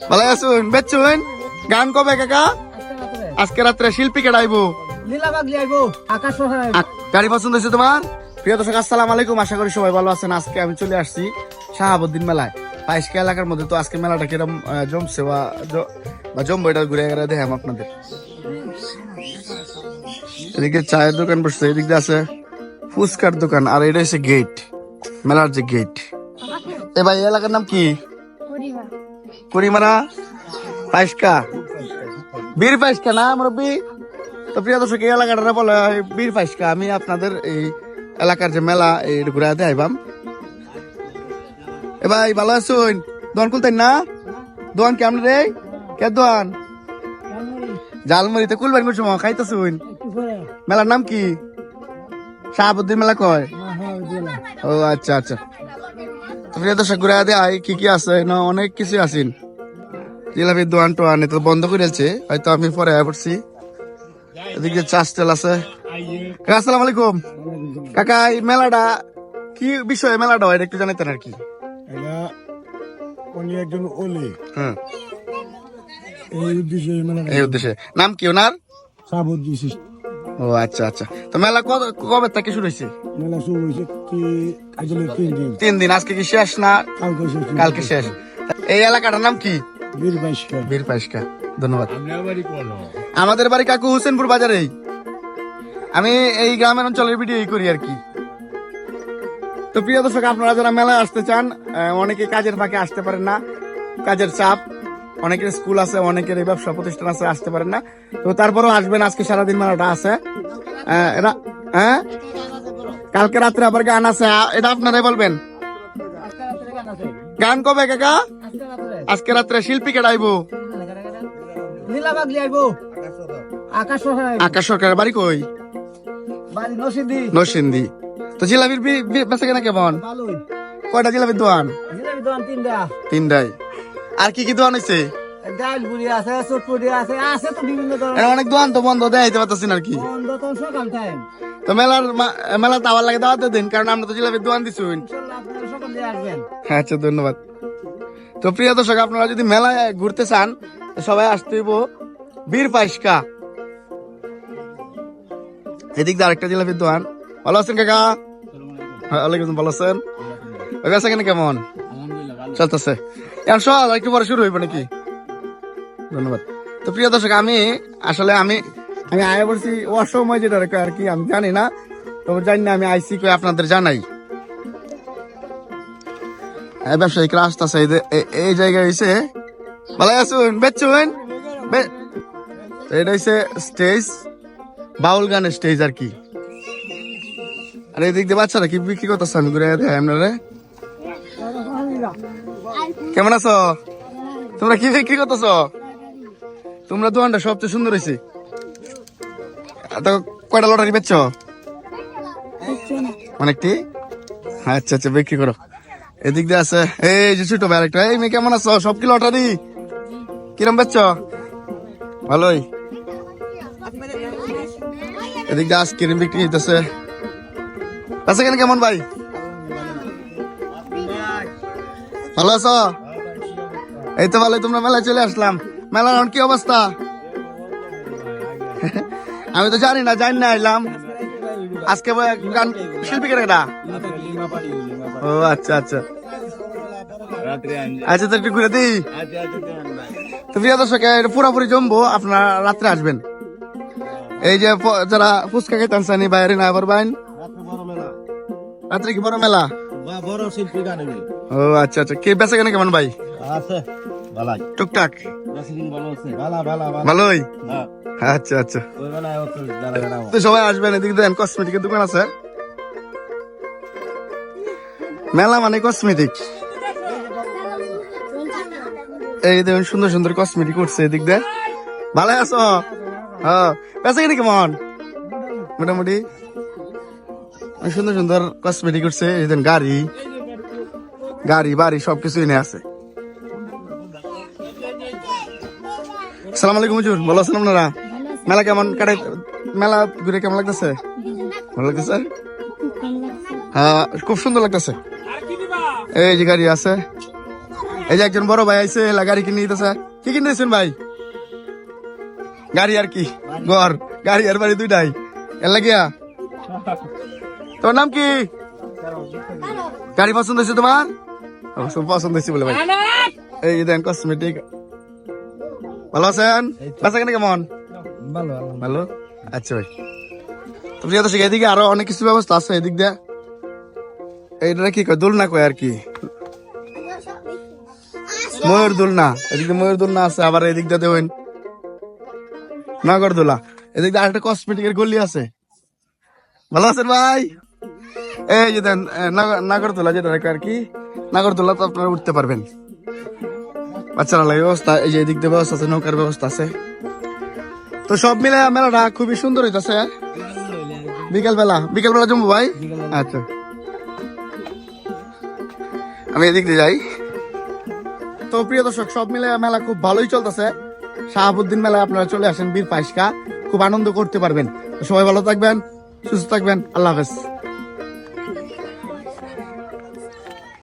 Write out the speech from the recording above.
ভালো আছুন? বেচুন গান কবে কাকা? আজকে রাত্রে শিল্পী সহায় আ- গাড়ি পছন্দ হয়েছে তোমার? প্রিয় দর্শক আসসালাম আলাইকুম। আশা করি সবাই ভালো আছেন। আজকে আমি চলে আসছি শাহাবুদ্দিন মেলায়। পাইসকা এলাকার মধ্যে তো আজকে মেলাটা কিরম জমছে বা জ- বা জমবো এটা ঘুরে ঘুরে দেখাম আপনাদের। এদিকে চায়ের দোকান বসছে এদিকে আছে ফুচকার দোকান আর এটা হচ্ছে গেট মেলার যে গেট এ ভাই এই এলাকার নাম কি? কুড়িমারা পাইসকা? বীর পাইসকা না, মুরব্বী? তো প্রিয় দর্শক, এই এলাকাটা বলে বীর পাইসকা। আমি আপনাদের এই এলাকার যে মেলা এই ঘুরাতে আইবাম এ ভাই, ভালো আছুন? দোয়ান খুলতেন না? দোয়ান কেমন রে? কে দোয়ান? জালমুড়িতে কুলবেন কোন সময় খাইতেছুন? মেলার নাম কি? শাহাবুদ্দিন মেলা কয়? ও আচ্ছা আচ্ছা। প্রিয় দর্শক ঘুরাতে আই কি কি আছে? না অনেক কিছু আছেন জিলাপির দোয়ান টোয়ান তো বন্ধ করে দিয়েছে। হয়তো আমি পরে আয়া পড়ছি। এদিকে চাষ তেল আছে। আসসালামু আলাইকুম। কাকা এই মেলাটা কি বিষয়ে মেলাটা হয় এটা একটু জানাইতেন আর কি। এটা উনি একজন ওলে হ্যাঁ। এই উদ্দেশ্যে মানে এই উদ্দেশ্যে। নাম কি ওনার? সাবুদ্দি ও আচ্ছা আচ্ছা। তো মেলা কত- কবে থেকে শুরু হয়েছে? মেলা শুরু হয়েছে কি আসলে তিন দিন। তিন দিন আজকে কি শেষ না কালকে শেষ কালকে শেষ? এই এলাকাটার নাম কি? ধন্যবাদ। আমাদের বাড়ি কাকু হোসেনপুর বাজারেই। আমি এই গ্রামের অঞ্চলের ভিডিও করি আর কি। তো প্রিয় দর্শক আপনারা যারা মেলায় আসতে চান অনেকে কাজের ফাঁকে আসতে পারেন না কাজের চাপ। অনেকের স্কুল আছে অনেকের এই ব্যবসা প্রতিষ্ঠান আছে আসতে পারেন না। তো তারপরেও আসবেন আজকে সারাদিন মেলাটা আছে। হ্যাঁ কালকে রাত্রে আবার গান আছে এটা আপনারাই বলবেন? গান কবে কাকা? আজকে রাত্রে শিল্পী কে ডাইবো আকাশ সরকার বাড়ি কই? নরসিংদী তো জিলাপির বি- বি- কেনা কেমন? কয়টা জিলাপির দোয়ান তিনটাই। আর কি কি দোয়ান হয়েছে ডাল পুরি আছে চটপুরি আছে আছে তো বিভিন্ন ধরনের। অনেক দোয়ান তো বন্ধ দেয় পারতেছি আর কি। বন্ধ তো সকাল টাইম তো মেলার মেলা তাওয়ার লাগে দাওয়াত দিন কারণ আমরা তো জিলাপির আচ্ছা ধন্যবাদ। তো প্রিয় দর্শক আপনারা যদি মেলায় ঘুরতে চান সবাই আসতে হইব বীর পাইসকা এদিক দিয়ে আরেকটা জিলাপির দোয়ান ভালো আছেন কাকা? হ্যাঁ ওয়ালাইকুম ভালো আছেন? কেমন? চলতেছে। এখন সব একটু পরে শুরু হইব নাকি? ধন্যবাদ। তো প্রিয় দর্শক, আমি আসলে আমি আমি আয় বলছি অসময় যেটা আর কি, আমি জানি না তো জানি না আমি আইসি কই, আপনাদের জানাই। ব্যবসায়িক রাস্তা আছে এই জায়গায় হইছে, ভালো আছুন? বেচুন এটা হইছে স্টেজ, বাউল গানের স্টেজ আর কি। আর এই দিক দিয়ে বাচ্চারা কি বিক্রি করতেছে? আমি ঘুরে দেখাই আপনারা। কেমন আছো? তোমরা কি বিক্রি করতেছ? তোমরা দোকানটা সবচেয়ে সুন্দর হয়েছে কয়টা লটারি বেচছ? অনেকটি? আচ্ছা আচ্ছা বিক্রি করো। এদিক দিয়ে আছে। এই যে ছোট ভাই আরেকটা। এই মেয়ে, কেমন আছো? সব কি লটারি? কিরম বেচছ? ভালোই। এদিক দিয়ে আইসক্রিম বিক্রি হইতেছে। আছে কেন কেমন ভাই? ভালো আছো? এই তো ভালো তোমরা মেলায় চলে আসলাম। মেলার এখন কি অবস্থা? আমি তো জানি না জানি না এলাম। আজকে গান শিল্পী কেন এটা? ও আচ্ছা আচ্ছা। আচ্ছা তো একটু ঘুরে দিই। তো প্রিয় দর্শক পুরোপুরি জমবো আপনারা রাত্রে আসবেন। এই যে যারা ফুচকা খেতেন সানি বাইরে না আবার বাইন রাত্রে কি বড় মেলা? বড় শিল্পী গান ও আচ্ছা আচ্ছা। কে বেচা কেন কেমন ভাই? আছে। ভালাই। টুকটাক? ভালোই? হ্যাঁ। আচ্ছা আচ্ছা। তো সবাই আসবেন এদিকে দেন কসমেটিকের দোকান আছে। মেলা মানে কসমেটিক এই দেখুন সুন্দর সুন্দর কসমেটিক করছে এদিক দিয়ে। ভালো আছো? হ্যাঁ। বেচা কিনি কেমন? মোটামুটি। সুন্দর সুন্দর কসমেটিক করছে এই গাড়ি। গাড়ি বাড়ি সবকিছু এনে আছে। সালাম আলাইকুম হুজুর ভালো আছেন আপনারা? মেলা কেমন কাটাই মেলা ঘুরে কেমন লাগতেছে? ভালো লাগতেছে? হ্যাঁ খুব সুন্দর লাগতেছে। এই যে গাড়ি আছে এই যে একজন বড় ভাই আইছে এলা গাড়ি কিনে দিতেছে কি কিনে দিয়েছেন ভাই? গাড়ি আর কি? ঘর গাড়ি আর বাড়ি দুইটাই। এর লাগিয়া? তোর নাম কি? গাড়ি পছন্দ হয়েছে তোমার? পছন্দ হয়েছে বলে ভাই। এই দেন কসমেটিক ভালো আছেন? বেচা কেমন? ভালো ভালো? আচ্ছা ভাই। তো প্রিয় দর্শক এদিকে আরও অনেক কিছু ব্যবস্থা আছে এদিক দিয়ে। এইটা কি কয় দোলনা কয় আর কি? ময়ূর দোলনা। এদিক ময়ূর দোলনা আছে আবার এদিক দিয়ে দেবেন নগর দোলা। এদিক দিয়ে আরেকটা কসমেটিকের গলি আছে। ভালো আছেন ভাই? এই যে দেন নাগর- নাগরদোলা যেটা আর কি নাগরদোলা তো আপনারা উঠতে পারবেন। বাচ্চারা লাগে ব্যবস্থা, এই যে দিয়ে ব্যবস্থা আছে, নৌকার ব্যবস্থা আছে। তো সব মিলে মেলাটা খুবই সুন্দর হইতাছে বিকেল বেলা বিকেল বেলা জমবো ভাই? আচ্ছা। আমি এদিক দিয়ে যাই। তো প্রিয় দর্শক, সব মিলে মেলা খুব ভালোই চলতেছে। শাহাবুদ্দিন মেলায় আপনারা চলে আসেন বীর পাইসকা খুব আনন্দ করতে পারবেন। সবাই ভালো থাকবেন, সুস্থ থাকবেন। আল্লাহ হাফেজ।